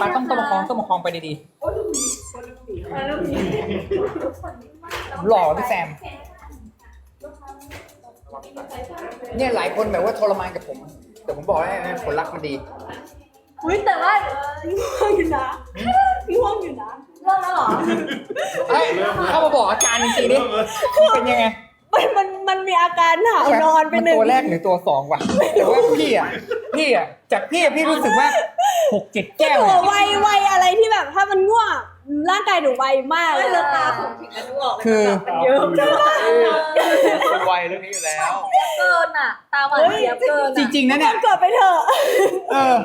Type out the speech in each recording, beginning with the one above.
ปาต้องต้องประคองต้องประคองไปดีๆหล่อพี่แซม เนี่ยหลายคนแบบว่าทรมานกับผม แต่ผมบอกให้นะผลลัพธ์มันดี อุ้ยแต่ว่าง่วงอยู่นะง่วงอยู่นะเลิกแล้วเหรอเฮ้ยเข้ามาบอกอาการจริงๆดิเป็นยังไงมันมันมันมีอาการหาวนอนไปหนึ่งมัตัวแรกหรือตัวสองวะแต่ว่าพี่อะพี่อะจากพี่อะพี่รู้สึกว่า หกเจ็ดแก้วหัเนี่วยวัยวัยอะไรที่แบบถ้ามันง่วงร่างกายหนูไวมากเลยเลือดตาผมถึงจะดูออกเลยคือเยอะมากคนไวเรื่องนี้อยู่แล้ว เกินอะ ตาหวานเสียบเกินจริง ๆนะเนี่ยเกิดไปเถอะเออ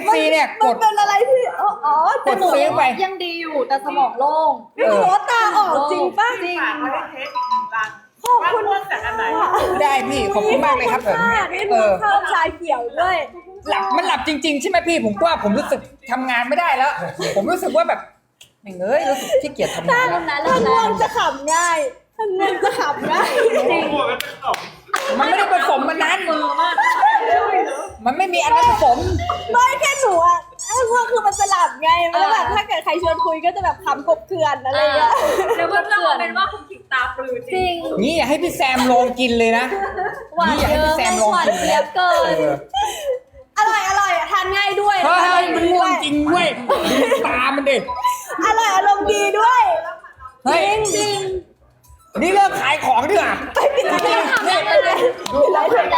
FC เนี่ยมักนดเป็นอะไรที่อ๋ออ๋อกดซื้อไปยังดีอยู่แต่สมองโล่งพี่หัวตาออกจริงป่ะจริงเขาได้เทสอีกหนึ่งรังขอบว่าคุณเริ่มจากอันไหนได้พี่ขอบคุณมากเลยครับผมนี่เอดูอข้าวชาเขียวด้วยหลับมันหลับจริง ๆ ใช่ไหมพี่ผมว่าผมรู้สึกทำงานไม่ได้แล้ว ผมรู้สึกว่าแบบแม่งเอ้ยรู้สึกขี้เกียจทำงานแล้วนะถ้าเริ่มง่วแล้วงจะขำง่ายถ้าง่วงจะขำง่ายหัวกันจะตบมันไม่ได้ผสมมันนั้นมือมากมันไม่มีอันนั้นผสมไม่แค่หนูอะ ถ้าง่วงคือมันจะหลับไงแล้วแบบถ้าเกิดใครชวนคุยก็จะแบบขำกบเกลื่อนอะไรอย่างเงี้ยเดี๋ยวเพื่อนๆเป็นว่าคุณขิงตาปลือจริงนี่อย่าให้พี่แซมลองกินเลยนะ หวานนี่อยากเยให้อะพี่แซมลองหวานกินเสียบเกินเอออร่อยอร่อยทานง่ายด้วยเฮ้ยมันง่วงจริงเว้ยดูตามันดิอร่อยอารมณ์ดีด้วยเฮ้ยจริงนี่เลิกขายของดีกว่าไปปิดร้านทำได้เลยดูปิดร้านเถอะ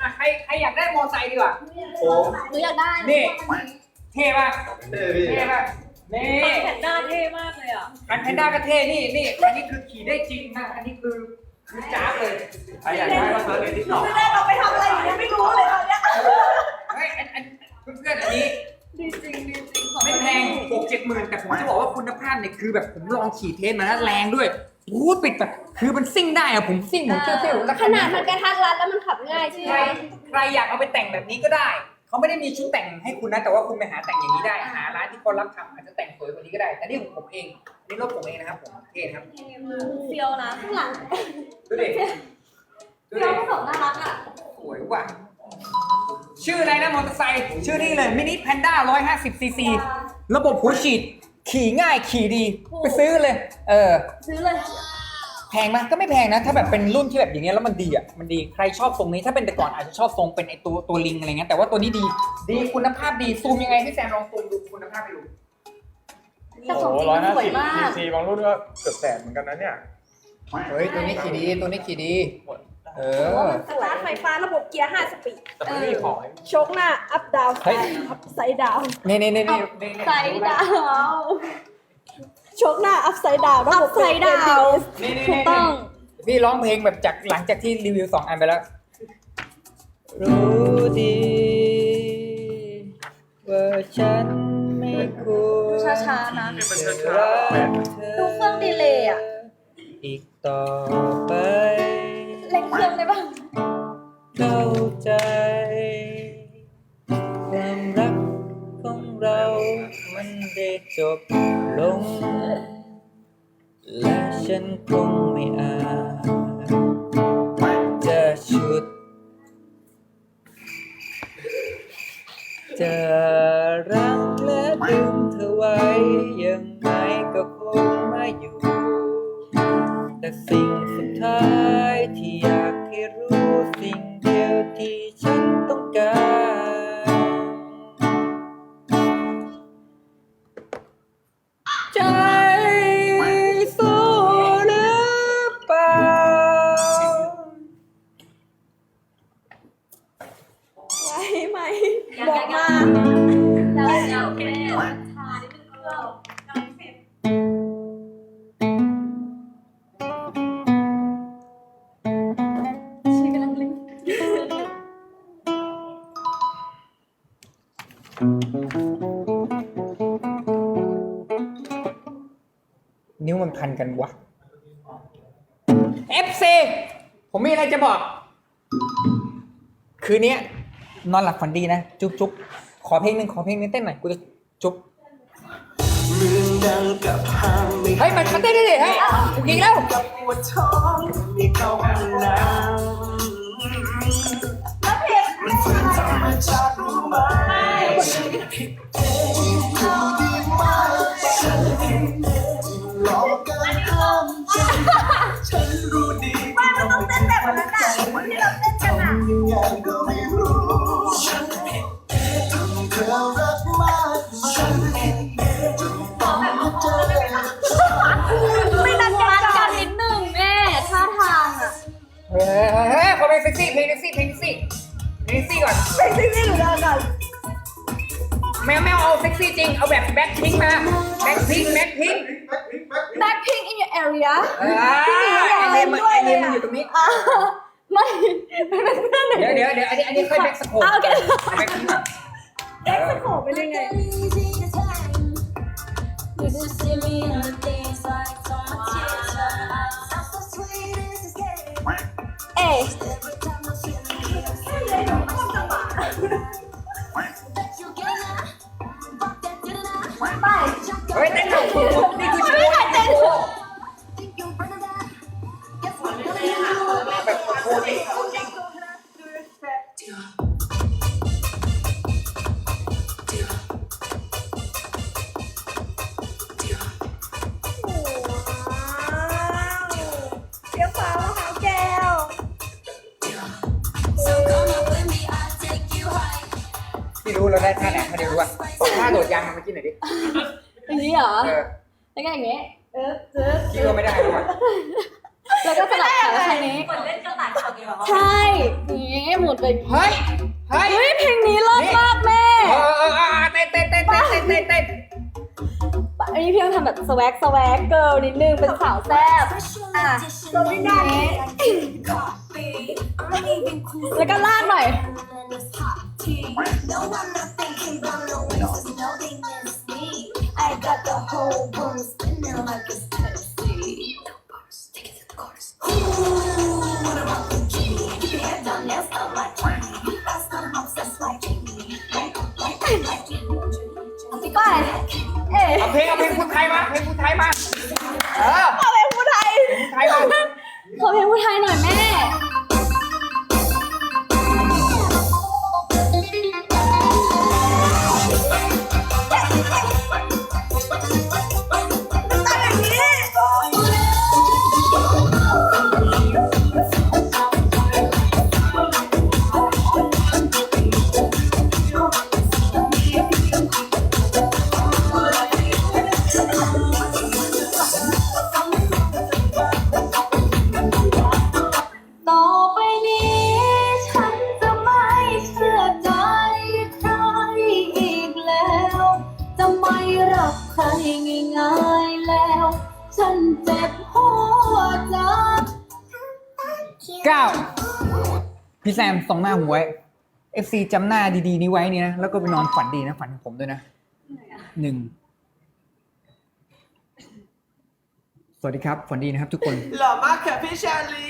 อะใครใครอยากได้มอไซค์ดีกว่าโอ้หนูอยากได้ นี่ เท่ป่ะเท่พี่เท่ป่ะนี่แผ่นหน้าเท่มากเลยอะ อันแพนด้าก็เท่นี่นี่อันนี้คือขี่ได้จริงนะอันนี้คือคือจ้าบเลยใครอยากได้ก็เซิร์ชในทิกตอกไม่ได้เราไปทำอะไรอย่างเงี้ยไม่รู้เลยตอนเนี้ยเฮ้ยอันอันเพื่อนๆอันนี้ดีจริงดีจริงของไม่แพงหกเจ็ดหมื่นแต่ผมจะบอกว่าคุณภาพเนี่ยคือแบบผมลองขี่เทสมาแล้วแรงด้วยพูดปิดแบบคือมันซิ่งได้อะผมซิ่งผมเที่ยวๆแล้วขนาดมันกระทัดรัดแล้วมันขับง่ายใช่ไหใคมรใครอยากเอาไปแต่งแบบนี้ก็ได้ เขาไม่ได้มีชุดแต่งให้คุณนะ แต่ว่าคุณไปหาแต่งอย่างนี้ได้ หาร้านที่เขารับทำอาจจะแต่งสวยกว่านี้ก็ได้ แต่นี่ของผมเองอันนี้รถผมเองนะครับผมเท่นะครับเฟียวนะข้างหลังดูดิดูเฟียวดิผสมน่ารักอะสวยว่ะชื่ออะไรนะมอเตอร์ไซค์ชื่อนี่เลยมินิแพนด้า150ซีซีระบบหัวฉีด ขี่ง่ายขี่ดี ไปซื้อเลย เออ ซื้อเลย แพงไหมก็ไม่แพงนะ ถ้าแบบเป็นรุ่นที่แบบอย่างเงี้ยแล้วมันดีอะมันดีใครชอบทรงนี้ถ้าเป็นแต่ก่อนอาจจะชอบทรงเป็นไอตัวตัวลิงอะไรเงี้ยแต่ว่าตัวนี้ดี ดีคุณภาพดีซูมยังไงพี่แซมลองซูมดูคุณภาพไปดูแต่โอ้ของโหจริงร้อยห้าสวยสิบมากซีซีบางรุ่นก็เกือบแสนเหมือนกันนะเนี่ย เฮ้ยตัวนี้ขี่ดีตัวนี้ขี่ดี เออ สตาร์ทไฟฟ้าระบบเกียร์ 5 สปีดแต่มันไม่มีของให้โชคหน้า อัพดาวเฮ้ยอัพไซด์ดาวนี่นี่นี่นี่นี่ใส่ดาวโชคหน้าอัพไซด์ดาวระบบ Upside down นี่นี่ถูกต้อง พี่ร้องเพลงแบบจากหลังจากที่รีวิวสองอันไปแล้ว รู้ดีว่าฉันไม่ควรช้าๆนะนี่มันช้าๆแบบดูเครื่องดีเลย์อะอีกต่อไป เล่นเครื่องได้ป่ะเข้าใจ ได้จบลง และฉันคงไม่อาจจะชุด จะรักและดึงเธอไว้ ยังไงก็คงไม่อยู่ แต่สิ่งสุดท้ายที่อยากให้รู้สิ่งเดียวที่ฉันต้องการ นิ้วมันพันกันวะ FC ผมมีอะไรจะบอก คืนนี้นอนหลับฝันดีนะ จุ๊บจุ๊บขอเพลงหนึ่งขอเพลงหนึงเต้นหน่อยกูจะจุ๊บเรื่องดังกับห้ามไม่เฮ้ยมันมันเต้นได้ดิเฮ้ยกูกินแล้ว กับปวดท้องมีเข้าห้องน้ำ เป็นฝืนธรรมชาติรู้ไหมฉันผิดเองที่ดูดีมากฉันผิดเองที่หลอกกันห้ามฉันฉันรู้ดีที่ทำให้เธอไมั่นใจทำยังไงก็ไม่รู้ฉันผิดเองทำเธอรักมากฉันผิดเองจนต้องให้เธอไม่นัดมักันนก่กัอนนนิดหนึ่งแม่ท่าทางอะ เฮ้ยเฮ้ยเฮ้ยขอเพลงเซ็กซี่เพลงเซ็กซี่เพลงเซ็กซี่ เซ็กซี่ก่อนเป็นซิซี่หรือเดินก่อนแมวแมวเอาเซ็กซี่จริง เอาแบบแบ็คพิงมา แบ็คพิงแบ็คพิงแบ็คพิง in your area เออไอเนมมันไอเนมมันอยู่ตรงนี้ อะไม่ไม่เป็นเพื่อนหนูเดี๋ยวเดี๋ยวเดี๋ยวอันนี้อันนี้ค่อยแบ็คสโคปอะโอเคแบ็คพิงก่อนเอ็กซ์โขเป็นยังไงเได้ท่าไหนท่าเดียวรู้ป่ะบอกท่าโดดยางมาเมื่อกี้หน่อยดิอย่างนี้เหรอ เออแล้วก็อย่างนี้ เออเจอพี่ก็ไม่ได้รู้ป่ะแล้วก็สลับขาทางนี้ เหมือนเล่นกระต่ายขาวเหรอใช่อย่างนี้หมุนไปอย่างนี้เฮ้ย เฮ้ย เฮ้ย เพลงนี้เลิศมากแม่ เออเออเออเต้นเต้นเต้นเต้นเต้นเต้นเต้นอันนี้พี่ต้องทำแบบสวักสวักเกิลนิดนึงเป็นสาวแซ่บอะตัวไม่ได้แล้วก็ลากหน่อย เก้าพี่แซมส่องหน้าหวยเอฟซีจำหน้าดีๆนี้ไว้นี่นะ แล้วก็ไปนอนฝันดีนะ ฝันของผมด้วยนะหนึ่งสวัสดีครับฝันดีนะครับทุกคน หล่อมากค่ะพี่ชาลี